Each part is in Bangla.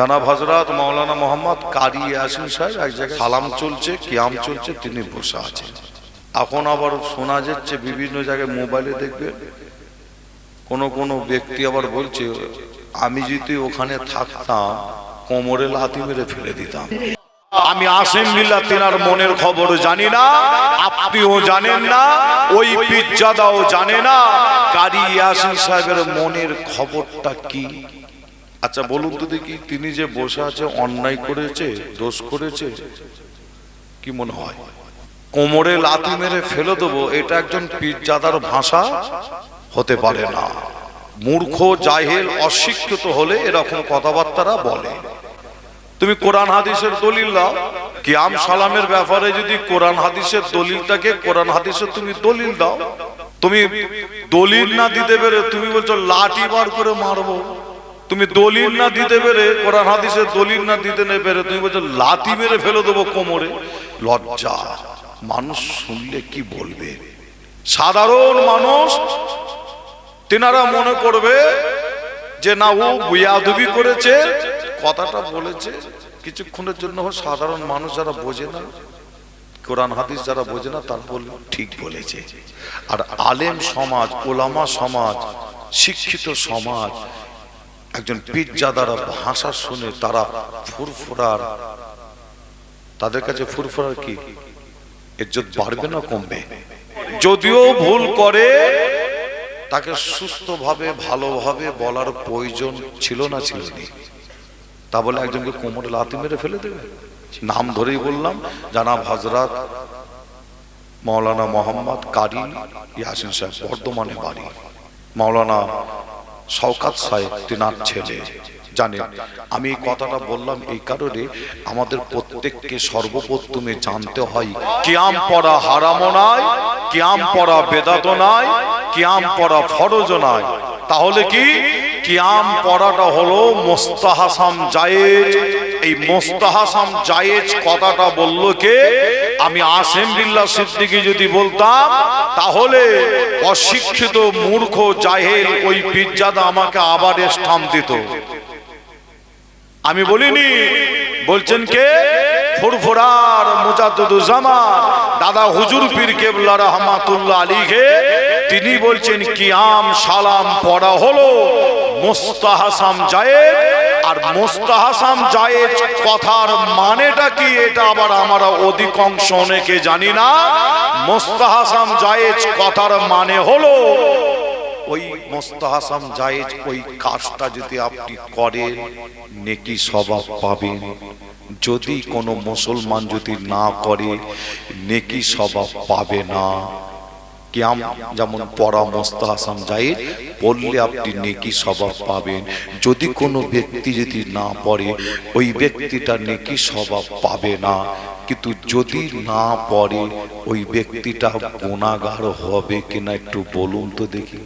জানাব হজরত মৌলানা মোহাম্মদ কারি ইয়াসিন সাহেব এক জায়গায় সালাম চলছে, কিয়াম চলছে, তিনি বসে আছেন। এখন আবার শোনা যাচ্ছে বিভিন্ন জায়গায় মোবাইলে দেখবে, কোন কোন ব্যক্তি আবার বলছে, আমি যদি ওখানে থাকতাম, কোমরে লাথি মেরে ফেলে দিতাম। আমি আসেম বিল্লাহ তেনার মনের খবর জানি না, আপনিও জানেন না, ওই পিজ্জাদাও জানে না। কারি ইয়াসিন সাহেবের মনের খবরটা কি? আচ্ছা বলুন তো দেখি, তিনি যে বসে আছে, অন্যায় করেছে, দোষ করেছে, কি মনে হয়? কোমরে লাথি মেরে ফেলে দেবো, এটা একজন পীরজাদার ভাষা? হতে পারে না। মূর্খ, জাহেল, অশিক্ষিত হলে এরকম কথাবার্তারা বলে। তুমি কোরআন হাদিসের দলিল দাও কিয়াম সালামের ব্যাপারে যদি কোরআন হাদিসের দলিলটাকে কোরআন হাদিসের তুমি দলিল দাও। তুমি দলিল না দিতে পেরে তুমি বলছো, লাঠি বার করে মারবো। তুমি দলিল না দিতে পেরে, কোরআন হাদিসের দলিল না দিতে না পেরে, তুমি বলছো লাতি মেরে ফেলে দেবো কোমরে। লজ্জা। মানুষ শুনলে কি বলবে? সাধারণ মানুষ তেনারা মনে করবে যে, না, ও বুয়াদুবি করেছে। কথাটা বলেছে। কিছুক্ষণের জন্য সাধারণ মানুষ যারা বোঝে না, কোরআন হাদিস যারা বোঝে না, তার বলবে ঠিক বলেছে। আর আলেম সমাজ, ওলামা সমাজ, শিক্ষিত সমাজ একজন পীরজাদারা ভাষা শুনে তারা ফুরফুরার তাদের কাছে ফুরফুরার কি? ইজ্জত বাড়বে না কমবে? যদিও ভুল করে, তাকে সুস্থভাবে, ভালোভাবে বলার প্রয়োজন ছিল না ছিল তা বলে একজনকে কোমরে লাতি মেরে ফেলে দেবে? নাম ধরেই বললাম, জানাব হজরত মাওলানা মোহাম্মদ কারি ইয়াসিন সাহেব, বর্ধমানে বাড়ি। মাওলানা শওকাত সাহেব তিনার ছেলে। জানেন, আমি এই কথাটা বললাম এই কারণে আমাদের প্রত্যেককে সর্বপ্রথমে জানতে হয়, কিয়াম পড়া হারামো নয় কিয়াম পড়া বেদাত নয় কিয়াম পড়া ফরজ নয় তাহলে কি? কিয়াম পড়াটা হলো মোস্তাহাসাম জায়েজ। এই মোস্তাহাসাম জায়েজ কথাটা বলল কে? আমি আসেম বিল্লাহ সিদ্দিকি যদি বলতাম, তাহলে অশিক্ষিত মূর্খ জাহেল ওই পিজ্জাদা আমাকে আবার স্থান দিত। আমি বলিনি, বলছেন কে? ফুরফুরার মুজাদ্দুজ্জামান দাদা হুজুর পীর কেবলা রহমাতুল্লাহ আলীকে তিনি বলছেন, কিয়াম সালাম পড়া হলো মোস্তাহাসাম জায়েদ আর মোস্তাহাসাম জায়েদ, কথার মানেটা কি এটা আবার আমরা অধিকাংশ অনেকে জানি না। মোস্তাহাসাম জায়েদ, কথার মানে হলো, ওই মোস্তাহাসাম জায়েজ ওই কাজটা যদি আপনি করেন, নেকি স্বভাব পাবেন। যদি কোনো মুসলমান যদি না করে, নেকি স্বভাব পাবে না। কিয়াম, যেমন পড়া মোস্তাহাসাম জায়েজ পড়লে আপনি নেকি স্বভাব পাবেন। যদি কোনো ব্যক্তি যদি না পড়ে, ওই ব্যক্তিটা নেকি স্বভাব পাবে না। কিন্তু যদি না পড়ে, ওই ব্যক্তিটা গুণাগার হবে কিনা একটু বলুন তো দেখি।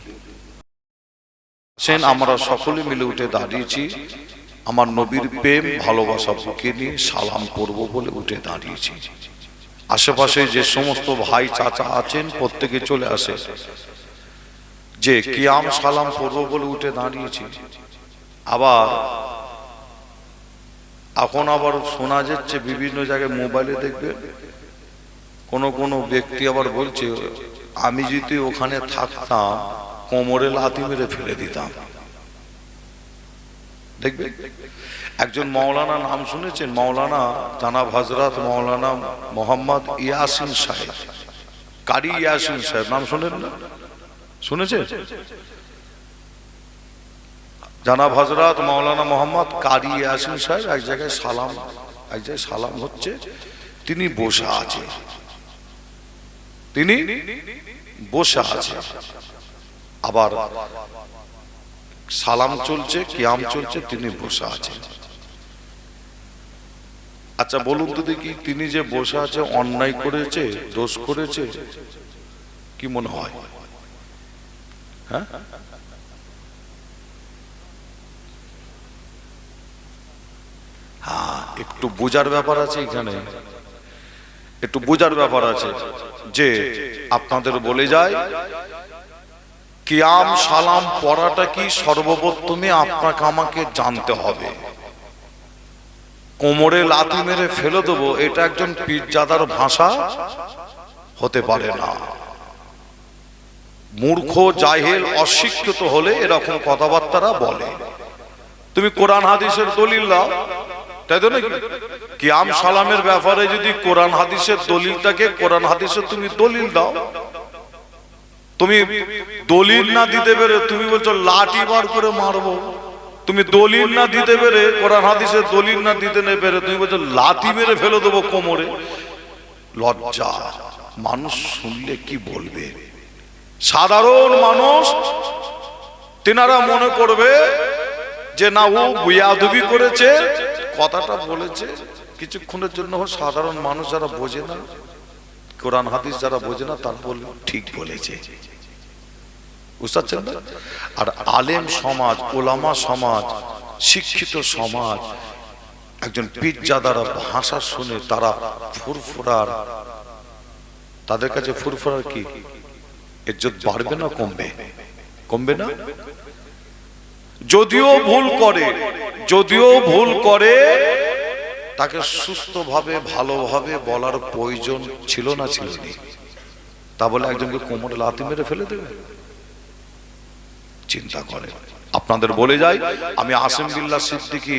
সেন আমরা সকলে মিলে উঠে দাঁড়িয়েছি। আমার নবীর প্রেম, ভালোবাসা বুকে নিয়ে সালাম করব বলে উঠে দাঁড়িয়েছি। আশেপাশে যে সমস্ত ভাই চাচা আছেন, প্রত্যেকে চলে আসে। যে কিয়াম সালাম করব বলে উঠে দাঁড়িয়েছি। আবার এখন আবার শোনা যাচ্ছে, বিভিন্ন জায়গায় মোবাইলে দেখবে। কোন কোন ব্যক্তি আবার বলছে, আমি যদি ওখানে থাকতাম, কোমরে লাথি মেরে ফেলে দিতাম। দেখবে? একজন মাওলানা নাম শুনেছেন, মাওলানা জানাব হজরত মাওলানা মোহাম্মদ ইয়াসিন সাহেব। কারি ইয়াসিন সাহেব, নাম শুনেন না? শুনেছেন? জানাব হজরত মাওলানা মোহাম্মদ কারি ইয়াসিন সাহেব এক জায়গায় সালাম, এক জায়গায় সালাম হচ্ছে, তিনি বসে আছে। তিনি বসে আছে। আবার সালাম চলছে, কিয়াম চলছে, তিনি বসে আছেন। আচ্ছা বলুন তো দেখি, তিনি যে বসে আছে, অন্যায় করেছে, দোষ করেছে, কি মনে হয়? হ্যাঁ? হ্যাঁ একটু বোঝার ব্যাপার আছে এখানে। একটু বোঝার ব্যাপার আছে যে, আপনাদের বলে যায় কিয়াম, সালাম পড়াটা কি সর্বপ্রথমে আপনাকে আমাকে জানতে হবে? কোমরে লাথি মেরে ফেলে দেবো, এটা একজন পীরজাদার ভাষা? হতে পারে না। মূর্খ, জাহেল, অশিক্ষিত হলে এরকম কথাবার্তারা বলে। তুমি কোরআন হাদিসের দলিল দাও, তাই তো নাকি? কিয়াম, সালামের ব্যাপারে যদি কোরআন হাদিসের দলিলটাকে কোরআন হাদিসের তুমি দলিল দাও তুমি দলিল না দিতে পেরে তুমি বলছো লাঠি বার করে মারবো। তুমি দলিল না দিতে পেরে, কোরআন হাদিসে দলিল না দিতে না পেরে তুমি বলছো লাঠি মেরে ফেলে দেবো কোমরে। লজ্জা। মানুষ শুনলে কি বলবে? সাধারণ মানুষ তেনারা মনে করবে যে, না, ও বুয়াদুবি করেছে। কথাটা বলেছে। কিছুক্ষণের জন্য সাধারণ মানুষ যারা বোঝে না, কোরআন হাদিস যারা বোঝে না, তার বলবে, ঠিক বলেছে। বুঝতে পারছেন? আর আলেম সমাজ, ওলামা সমাজ, শিক্ষিত সমাজ, একজন পীরজাদারা ভাষা শুনে তারা ফুরফুরার, তাদের কাছে ফুরফুরার কি? ইজ্জত বাড়বে না কমবে? কমবে না? যদিও ভুল করে, যদিও ভুল করে, তাকে সুস্থভাবে, ভালোভাবে বলার প্রয়োজন ছিল না ছিল তা বলে একজনকে কোমরে লাথি মেরে ফেলে দেবে? চিন্তা করে। আপনাদের বলে যাই, আমি আসিম বিল্লাহ সিদ্দিকি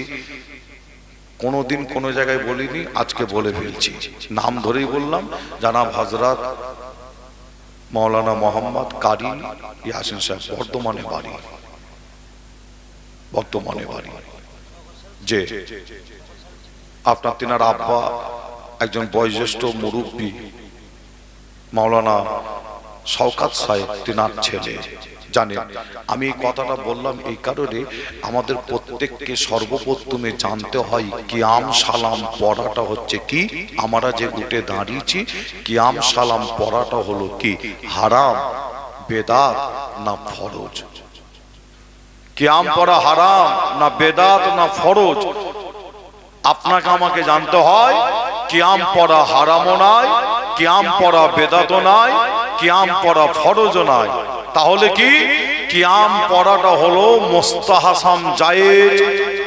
কোনোদিন কোনো জায়গায় বলিনি, আজকে বলে ফেলছি। নাম ধরেই বললাম, জানাব হাজরাত মৌলানা মোহাম্মদ কারি ইয়াসিন সাহেব, বর্তমানে বাড়ি। বর্তমানে বাড়ি। যে আপনার তিনার আব্বা একজন বয়োজ্যেষ্ঠ মুরব্বী মাওলানা শওকাত সাহেব, তিনার ছেলে। জানেন আমি এই কথাটা বললাম এই কারণে আমাদের প্রত্যেককে সর্বপ্রথমে জানতে হয় কিয়াম সালাম পড়াটা হচ্ছে কি? আমরা যে উঠে দাঁড়িয়েছি কিয়াম সালাম পড়াটা হলো কি? হারাম বেদাত না ফরজ? কিয়াম পড়া হারাম না বেদাত না ফরজ? আপনাকে আমাকে জানতে হয় কিয়াম পড়া হারামও নয় কিয়াম পড়া বেদাতও নয় কিয়াম পড়া ফরজও নয় তাহলে কি? কিয়াম পড়াটা হলো মোস্তাহাসাম জায়েজ।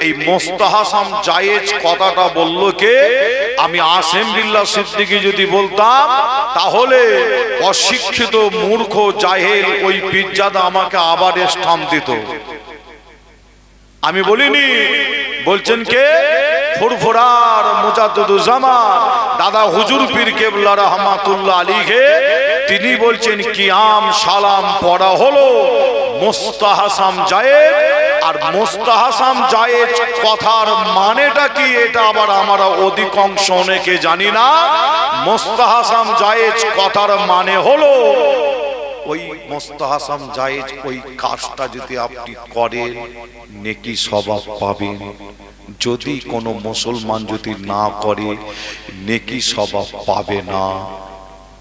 এই মোস্তাহাসাম জায়েজ কথাটা বলল কে? আমি আসেম বিল্লাহ সিদ্দিকি যদি বলতাম, তাহলে অশিক্ষিত মূর্খ জাহেল ওই পিজ্জাদা আমাকে আবার স্থান দিত। আমি বলিনি, বলছেন কে? ফুরফুরার মুজাদ্দুজ্জামান দাদা হুজুর পীর কেবলা রহমাতুল্লাহ আলীকে তিনি বলছেন, কিয়াম সালাম পড়া হলো মোস্তাহাসাম জায়েদ, আর মোস্তাহাসাম জায়েদ কথার মানেটা কি এটা আবার আমরা অধিকাংশ অনেকে জানি না। মোস্তাহাসাম জায়েদ কথার মানে হলো ওই মোস্তাহাসাম জায়েজ ওই কাজটা যদি আপনি করেন, নেকি স্বভাব পাবেন। যদি কোনো মুসলমান যদি না করে, নেকি স্বভাব পাবে না।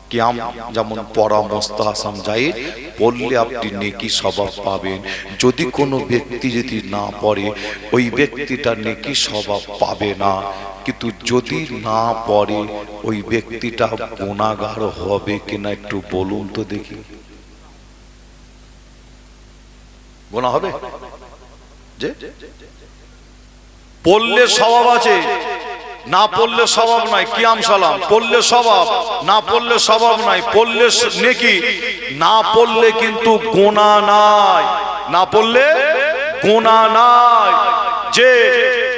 কিয়াম, যেমন পড়া মোস্তাহাসাম জায়েজ পড়লে আপনি নেকি স্বভাব পাবেন। যদি কোনো ব্যক্তি যদি না পড়ে, ওই ব্যক্তিটা নেকি স্বভাব পাবে না। কিন্তু যদি না পড়ে, ওই ব্যক্তিটা গুণাগার হবে কিনা একটু বলুন তো দেখি। গোনা হবে? যে? পড়লে স্বভাব আছে। না পড়লে স্বভাব নাই, কিয়াম সালাম। পড়লে স্বভাব, না পড়লে স্বভাব নাই, পড়লে নেকি। না পড়লে কিন্তু গোনা নাই। না পড়লে গোনা নাই। যে,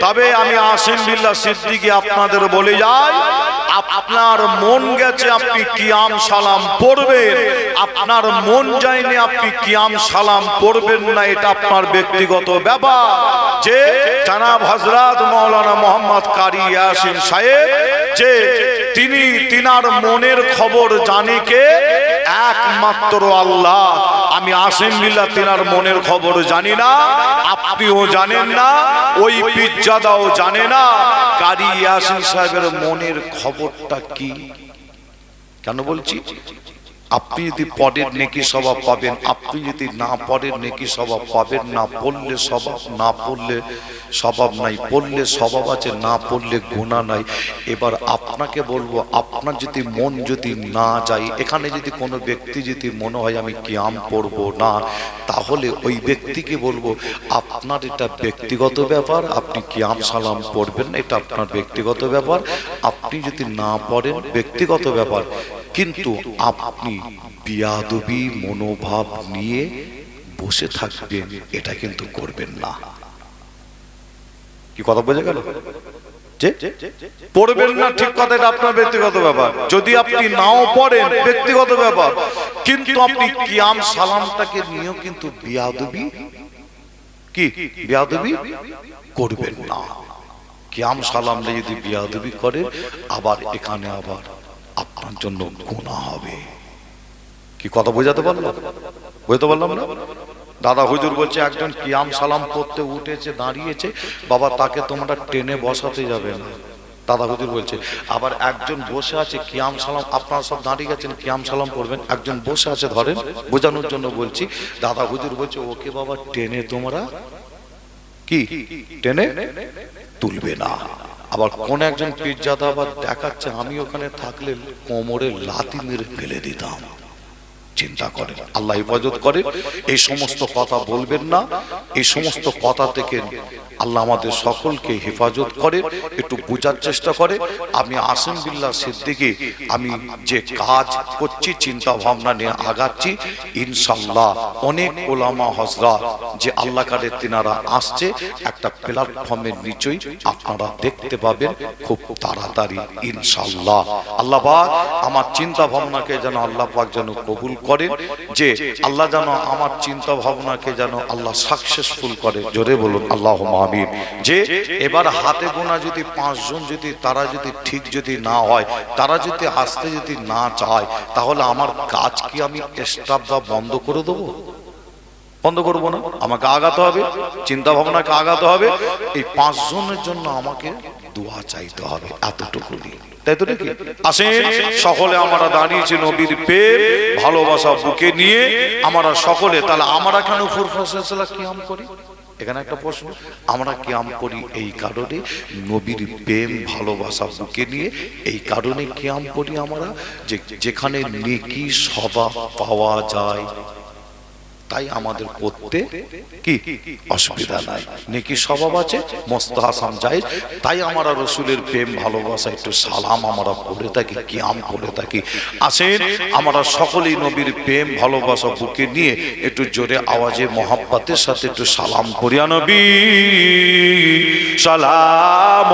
তবে আমি আসিম বিল্লা সিদ্দিকি আপনাদের বলে যাই আপনার মন গেছে আপনি কিয়াম সালাম পড়বেন। আপনার মন যায়নি আপনি কিয়াম সালাম পড়বেন না, এটা আপনার ব্যক্তিগত ব্যাপার। যে জানাব হজরত মৌলানা মোহাম্মদ কারি ইয়াসিন সাহেব, যে তিনি তিনার মনের খবর জানে কে? একমাত্র আল্লাহ। আমি আসেন লীলা তিনার মনের খবর জানি না, আপনিও জানেন না, ওই পিজ্জাদাও জানে না। কারি ইয়াসিন সাহেবের মনের খবরটা কি? কেন বলছি? আপনি যদি পরের নেকি স্বভাব পাবেন, আপনি যদি না পরের নেকি স্বভাব পাবেন, না পড়লে স্বভাব, না পড়লে স্বভাব নাই, পড়লে স্বভাব আছে, না পড়লে গুণা নাই। এবার আপনাকে বলব, আপনার যদি মন যদি না যায়, এখানে যদি কোনো ব্যক্তি যদি মনে হয় আমি কিয়াম পড়ব না, তাহলে ওই ব্যক্তিকে বলব, আপনার এটা ব্যক্তিগত ব্যাপার, আপনি কিয়াম সালাম পড়বেন এটা আপনার ব্যক্তিগত ব্যাপার। আপনি যদি না পড়েন, ব্যক্তিগত ব্যাপার। কিন্তু আপনি বিয়াদবি মনোভাব নিয়ে বসে থাকবেন, এটা কিন্তু করবেন না। কি কথা বোঝা গেল? পড়বেন না ঠিক কথা, এটা আপনার ব্যক্তিগত ব্যাপার। যদি আপনি নাও পড়েন, ব্যক্তিগত ব্যাপার। কিন্তু আপনি কিয়াম সালামটাকে নিয়েও কিন্তু বিয়াদবি, কি? বিয়াদবি করবেন না। কিয়াম সালাম যদি বিয়াদবি করে আবার এখানে আবার আপনার জন্য গুণা হবে। কি কথা বোঝাতে পারলাম? বুঝতে পারলাম না? দাদা হুজুর বলছে, একজন কিয়াম সালাম করতে উঠেছে, দাঁড়িয়েছে, বাবা তাকে তোমরা টেনে বসাতে যাবে না। দাদা হুজুর বলছে, আবার একজন বসে আছে, কিয়াম সালাম, আপনারা সব দাঁড়িয়ে গেছেন, কিয়াম সালাম করবেন। একজন বসে আছে, ধরেন, বোঝানোর জন্য বলছি, দাদা হুজুর বলছে, ওকে বাবা, টেনে তোমরা কি? টেনে তুলবে না। আবার কোন একজন পীরজাদা আবার দেখাচ্ছে, আমি ওখানে থাকলে কোমরে লাতি মেরে ফেলে দিতাম। চিন্তা করেন, আল্লাহ হেফাজত করে এই সমস্ত কথা বলবেন না, এই সমস্ত কথা থেকে আল্লাহ আমাদের সকলকে হেফাজত করে, একটু বোঝার চেষ্টা করে। আমি আসিম বিল্লাহ সিদ্দিকি, আমি যে কাজ করছি চিন্তা ভাবনা নিয়ে আগাচ্ছি। ইনশাল্লাহ অনেক ওলামা হজরা যে আল্লাহ কারের তিনারা আসছে, একটা প্ল্যাটফর্মের নিচেই আপনারা দেখতে পাবেন, খুব তাড়াতাড়ি ইনশাল্লাহ আল্লাহ পাক আমার চিন্তা ভাবনাকে যেন আল্লাহ পাক যেন কবুল করেন, যে আল্লাহ যেন আমার চিন্তা ভাবনাকে যেন আল্লাহ সাকসেসফুল করে। জোরে বলুন আল্লাহ আমিন যে এবার হাতে গোনা যদি পাঁচজন যদি, তারা যদি ঠিক যদি না হয়, তারা যদি আসতে যদি না চায়, তাহলে আমার কাজ কি আমি স্টাফ বা বন্ধ করে দেবো? বন্ধ করব না? আমাকে আগাতে হবে চিন্তা ভাবনাকে আগাতে হবে। এই পাঁচজনের জন্য আমাকে দোয়া চাইতে হবে, এতটুকু তাই তো নাকি? আসেন, সকলে আমরা দাঁড়িয়েছি নবীর প্রেম, ভালোবাসা বুকে নিয়ে। আমরা সকলে, তাহলে আমরা কেন ফুরফাসলা কিয়াম করি? এখানে একটা প্রশ্ন, আমরা কিয়াম করি এই কারণে? নবীর প্রেম, ভালোবাসা বুকে নিয়ে এই কারণে কিয়াম করি আমরা, যে যেখানে নেকি সভা পাওয়া যায়। তাই আমাদের করতে কি অসুবিধা নাই। নেকি স্বভাব আছে? মস্ত হাসান যায় তাই আমরা রসুলের প্রেম, ভালোবাসা, একটু সালাম আমরা পড়ে থাকি, কিয়াম করে থাকি। আসেন, আমরা সকলেই নবীর প্রেম, ভালোবাসা, বুকে নিয়ে একটু জোরে আওয়াজে, মহাব্বাতের সাথে একটু সালাম করিয়া নবী, সালাম।